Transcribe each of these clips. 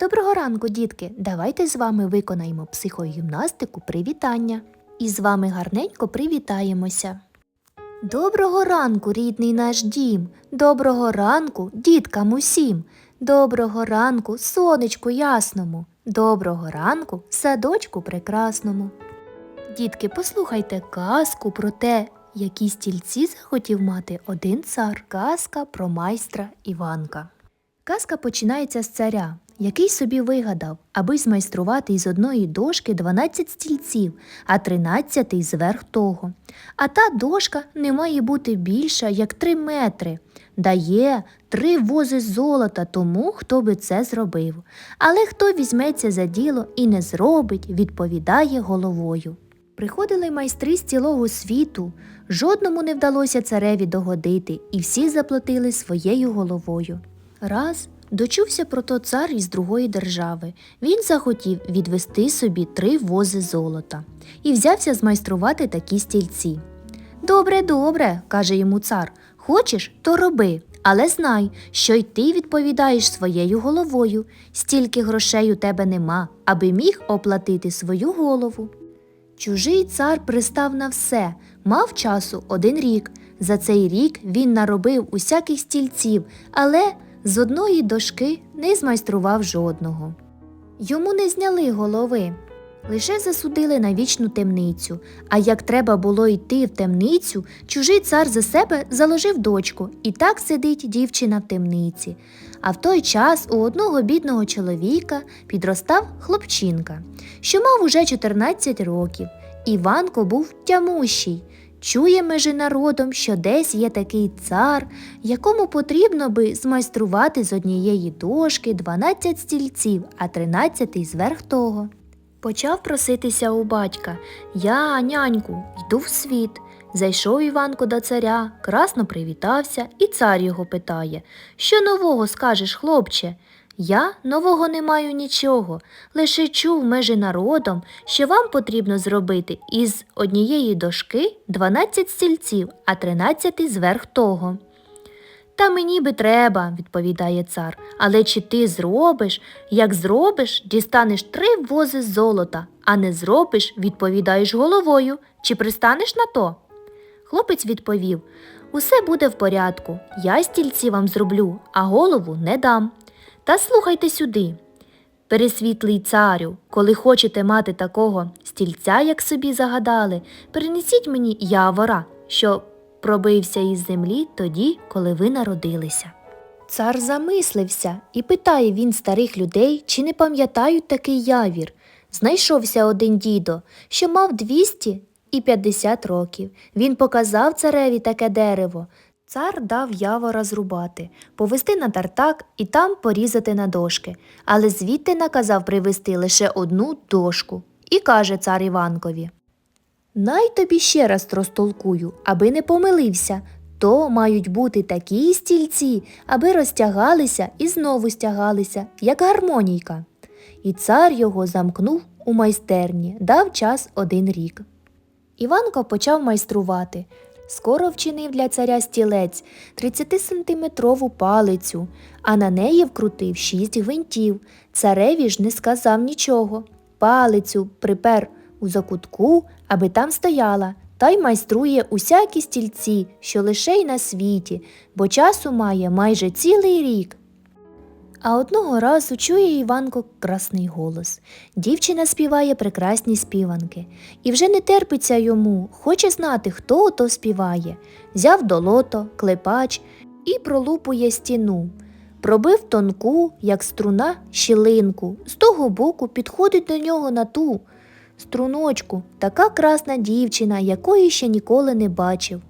Доброго ранку, дітки! Давайте з вами виконаємо психогімнастику привітання. І з вами гарненько привітаємося. Доброго ранку, рідний наш дім. Доброго ранку, діткам усім. Доброго ранку, сонечку ясному. Доброго ранку, садочку прекрасному. Дітки, послухайте казку про те, які стільці захотів мати один цар. Казка про майстра Іванка. Казка починається з царя, який собі вигадав, аби змайструвати із одної дошки 12 стільців, а 13 зверх того. А та дошка не має бути більша, як 3 метри. Дає три вози золота тому, хто би це зробив. Але хто візьметься за діло і не зробить, відповідає головою. Приходили майстри з цілого світу, жодному не вдалося цареві догодити, і всі заплатили своєю головою. Раз дочувся про то цар із другої держави. Він захотів відвести собі три вози золота і взявся змайструвати такі стільці. Добре, добре, каже йому цар. Хочеш, то роби, але знай, що й ти відповідаєш своєю головою. Стільки грошей у тебе нема, аби міг оплатити свою голову. Чужий цар пристав на все, мав часу один рік. За цей рік він наробив усяких стільців, але з одної дошки не змайстрував жодного. Йому не зняли голови, лише засудили на вічну темницю. А як треба було йти в темницю, чужий цар за себе заложив дочку, і так сидить дівчина в темниці. А в той час у одного бідного чоловіка підростав хлопчинка, що мав уже 14 років. Іванко був тямущий. Чує межи народом, що десь є такий цар, якому потрібно би змайструвати з однієї дошки 12 стільців, а 13 зверх того. Почав проситися у батька Я, няньку, йду в світ. Зайшов Іванко до царя, красно привітався, і цар його питає Що нового скажеш, хлопче? Я нового не маю нічого, лише чув межі народом, що вам потрібно зробити із однієї дошки 12 стільців, а 13 зверх того. Та мені би треба, відповідає цар, але чи ти зробиш? Як зробиш, дістанеш три вози золота, а не зробиш, відповідаєш головою, чи пристанеш на то? Хлопець відповів Усе буде в порядку, я стільці вам зроблю, а голову не дам. Та слухайте сюди. Пересвітлий царю, коли хочете мати такого стільця, як собі загадали, перенесіть мені явора, що пробився із землі тоді, коли ви народилися. Цар замислився і питає він старих людей, чи не пам'ятають такий явір. Знайшовся один дідо, що мав 200 і 50 років. Він показав цареві таке дерево. Цар дав явора зрубати, повести на тартак і там порізати на дошки, але звідти наказав привезти лише одну дошку. І каже цар Іванкові Най тобі ще раз розтолкую, аби не помилився. То мають бути такі стільці, аби розтягалися і знову стягалися, як гармонійка. І цар його замкнув у майстерні, дав час один рік. Іванко почав майструвати. Скоро вчинив для царя стілець 30-сантиметрову палицю, а на неї вкрутив шість гвинтів. Цареві ж не сказав нічого. Палицю припер у закутку, аби там стояла, та й майструє усякі стільці, що лише й на світі, бо часу має майже цілий рік. А одного разу чує Іванко красний голос. Дівчина співає прекрасні співанки. І вже не терпиться йому, хоче знати, хто ото співає. Взяв долото, клепач і пролупує стіну. Пробив тонку, як струна, щілинку. З того боку підходить до нього на ту струночку, така красна дівчина, якої ще ніколи не бачив.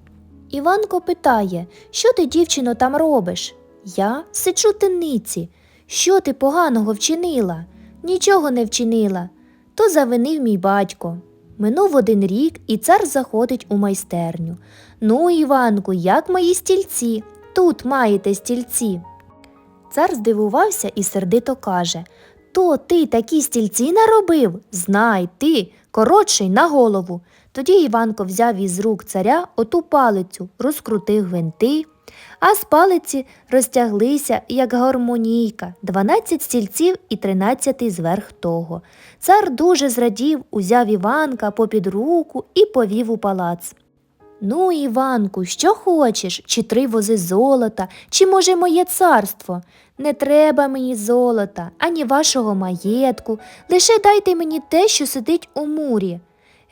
Іванко питає, що ти, дівчино, там робиш? Я сиджу в темниці. Що ти поганого вчинила? Нічого не вчинила. То завинив мій батько. Минув один рік, і цар заходить у майстерню. Ну, Іванку, як мої стільці? Тут маєте стільці. Цар здивувався і сердито каже То ти такі стільці наробив? Знай ти, коротший на голову. Тоді Іванко взяв із рук царя оту палицю, розкрутив гвинти, а з палиці розтяглися, як гармонійка, 12 стільців і 13 зверх того. Цар дуже зрадів, узяв Іванка попід руку і повів у палац. Ну, Іванку, що хочеш, чи три вози золота, чи, може, моє царство? Не треба мені золота, ані вашого маєтку, лише дайте мені те, що сидить у мурі.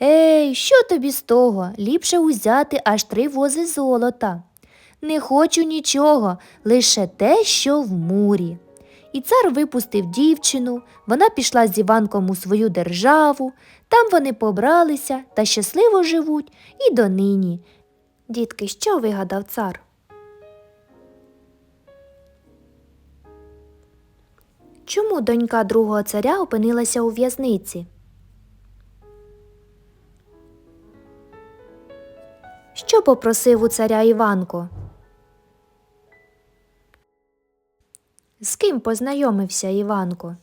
Ей, що тобі з того? Ліпше узяти аж три вози золота. Не хочу нічого, лише те, що в мурі. І цар випустив дівчину, вона пішла з Іванком у свою державу, там вони побралися та щасливо живуть і донині. Дітки, що вигадав цар? Чому донька другого царя опинилася у в'язниці? Що попросив у царя Іванко? З ким познайомився Іванко?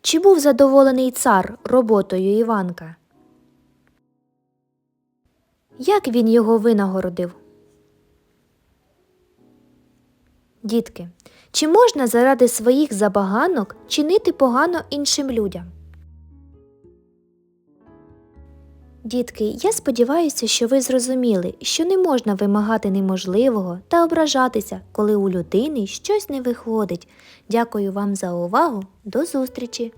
Чи був задоволений цар роботою Іванка? Як він його винагородив? Дітки, чи можна заради своїх забаганок чинити погано іншим людям? Дітки, я сподіваюся, що ви зрозуміли, що не можна вимагати неможливого та ображатися, коли у людини щось не виходить. Дякую вам за увагу. До зустрічі!